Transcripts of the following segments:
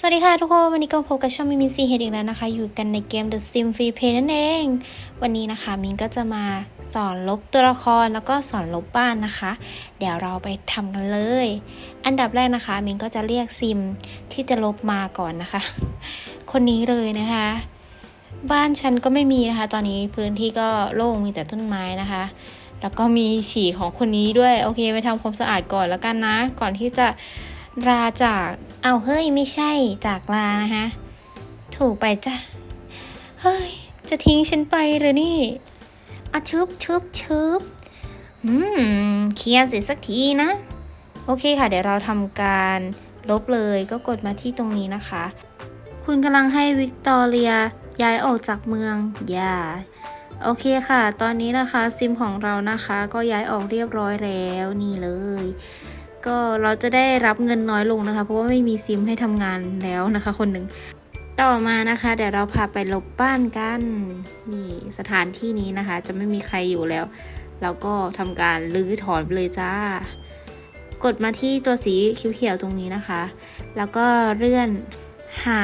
สวัสดีค่ะทุกคน วันนี้ก็พบกับช่องมิมินซีเฮดอีกแล้วนะคะ อยู่กันในเกม The Sim Free Play นั่นเอง วันนี้นะคะมินก็จะมาสอนลบตัวละครแล้วก็สอนลบบ้านนะคะ เดี๋ยวเราไปทำกันเลย อันดับแรกนะคะมินก็จะเรียกซิมที่จะลบมาก่อนนะคะ คนนี้เลยนะคะ บ้านฉันก็ไม่มีนะคะ ตอนนี้พื้นที่ก็โล่งมีแต่ต้นไม้นะคะ แล้วก็มีฉี่ของคนนี้ด้วย โอเคไปทำความสะอาดก่อนแล้วกันนะ ก่อนที่จะ ลาจาก เอาเฮ้ยไม่ใช่จากลานะคะถูกไปจ้ะ เฮ้ย จะทิ้งฉันไปหรือนี่อะชึบชึบชึบอืมเคลียร์เสร็จสักทีนะ โอเคค่ะ เดี๋ยวเราทำการลบเลยก็กดมาที่ตรงนี้นะคะ คุณกำลังให้วิกตอเรียย้ายออกจากเมืองอย่าโอเคค่ะ ตอนนี้นะคะซิมของเรานะคะ ก็ย้ายออกเรียบร้อยแล้วนี่เลย ก็เราจะได้รับเงินน้อยลงนะคะ เพราะว่าไม่มีซิมให้ทำงานแล้วนะคะ คนหนึ่งต่อมานะคะ เดี๋ยวเราพาไปลบบ้านกันนี่สถานที่นี้นะคะ จะไม่มีใครอยู่แล้ว เราก็ทำการรื้อถอนไปเลยจ้า กดมาที่ตัวสีเขียวๆตรงนี้นะคะ แล้วก็เลื่อนหา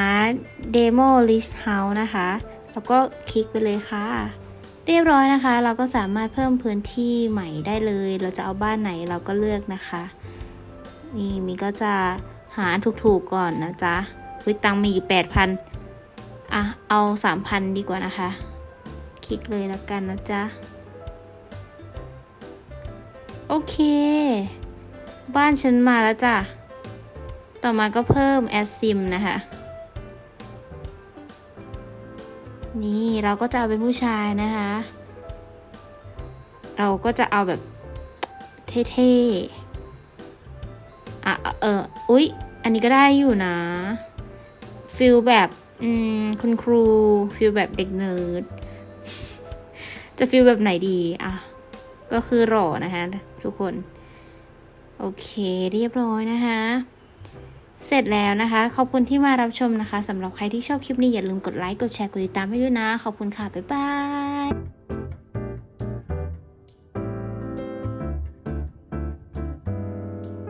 Demo List House นะคะ แล้วก็คลิกไปเลยค่ะ เรียบร้อยนะคะ เราก็สามารถเพิ่มพื้นที่ใหม่ได้เลย เราจะเอาบ้านไหนเราก็เลือกนะคะ นี่มีก็จะหาถูกๆก่อนนะจ๊ะวิตังมีอยู่แปดพันอะ เอาสามพันดีกว่านะคะ คลิกเลยแล้วกันนะจ๊ะ โอเค บ้านฉันมาแล้วจ้ะ ต่อมาก็เพิ่มแอดซิมนะคะ นี่เราก็จะเอาเป็นผู้ชายนะคะ เราก็จะเอาแบบเท่ๆ อออุ๊ย อันนี้ก็ได้อยู่นะฟิลแบบอืมคุณครูฟิลแบบเด็กเนิร์ดจะฟิลแบบไหนดีอะก็คือหล่อนะคะทุกคน โอเคเรียบร้อยนะคะเสร็จแล้วนะคะ ขอบคุณที่มารับชมนะคะสำหรับใครที่ชอบคลิปนี้อย่าลืมกดไลค์ กดแชร์ กดติดตามให้ด้วยนะ ขอบคุณค่ะ บ๊ายบาย